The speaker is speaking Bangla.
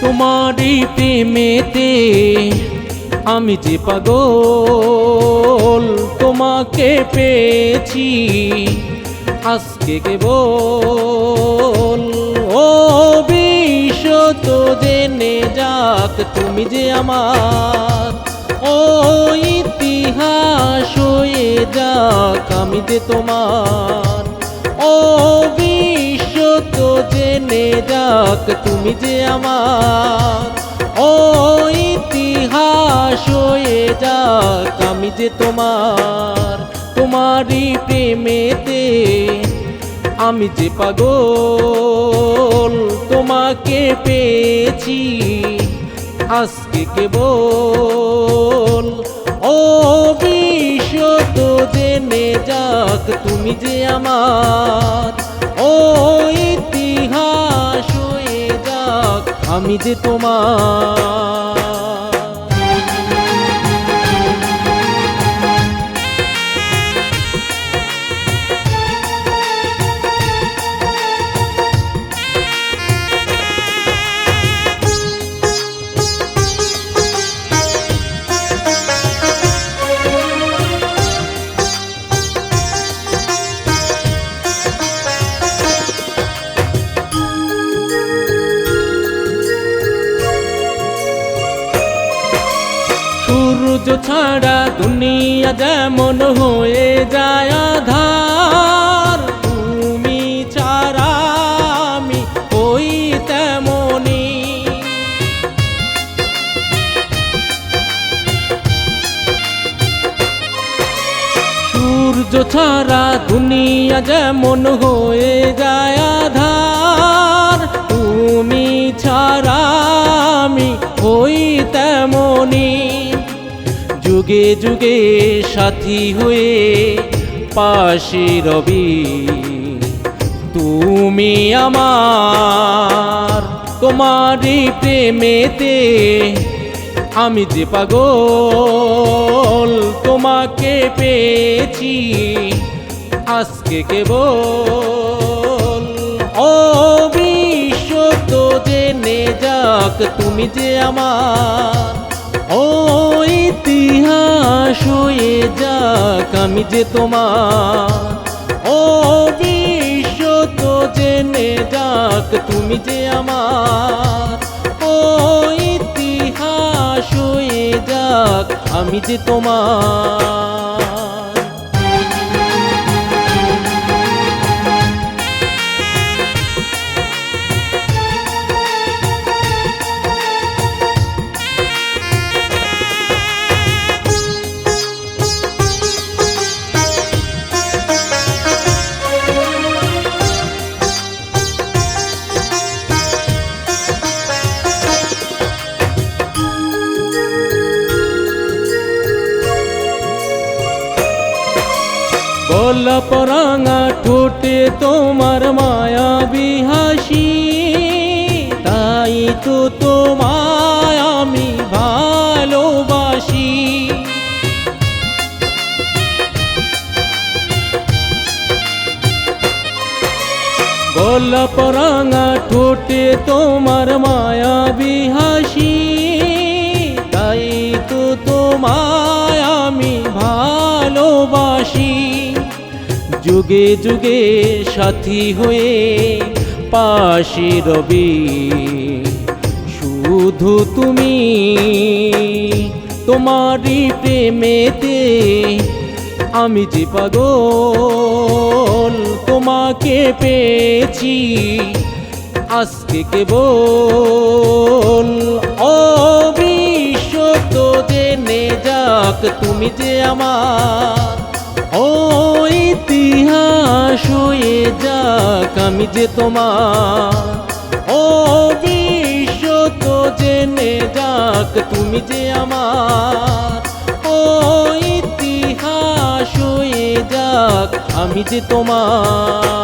তোমারই প্রেমেতে আমি যে পাগল তোমাকে পেয়েছি, আজকে কেবল ও বিশ্ব তো জেনে যাক তুমি যে আমার। ও ইতিহাস হয়ে যাক আমি যে তোমার। ও জেনে যাক তুমি যে আমার। ও ইতিহাস হয়ে যাক আমি যে তোমার, তোমারই প্রেমেতে আমি যে পাগল, তোমাকে পেয়েছি আজকে কেবল। ও বিশ্ব তো জেনে যাক তুমি যে আমার। ও আমি যে তোমার ছাড়া দুনিয়া যেমন হয়ে যায় আধার, তুমি ছাড়া ওই তেমনি। সূর্য ছাড়া দুনিয়া যেমন হয়ে যায় যুগে যুগে সাথী হয়ে পাশে রবি। তুমি আমার তোমারই প্রেমেতে আমি যে পাগল, তোমাকে পেয়েছি আজকে কেবল। ও বিশ্ব তো জেনে যাক তুমি যে আমার ও ইতিহাস হয়ে যাক আমি যে তোমার। ও বিশ্ব, তো জেনে যাক তুমি যে আমার। ও ইতিহাস হয়ে যাক আমি যে তোমার। গলা পরাঙা ঠোঁটে তোমার মায়া বিহাসি। তাই তো তোমায় আমি ভালোবাসি। গলা পরাঙা ঠোঁটে তোমার মায়া বিহাসি। তাই তো তোমায় আমি ভালোবাসি। যুগে যুগে সাথী হয়ে পাশে রবি। শুধু তুমি তোমারই প্রেমেতে আমি যে পাগল, তোমাকে পেয়েছি আজকে কেবল। ও বিশ্ব তো জেনে যাক তুমি যে আমার ইতিহাস হয়ে যাক আমি যে তোমার। ও বিশ্ব, তো জেনে যাক তুমি যে আমার। ও ইতিহাস হয়ে যাক আমি যে তোমার।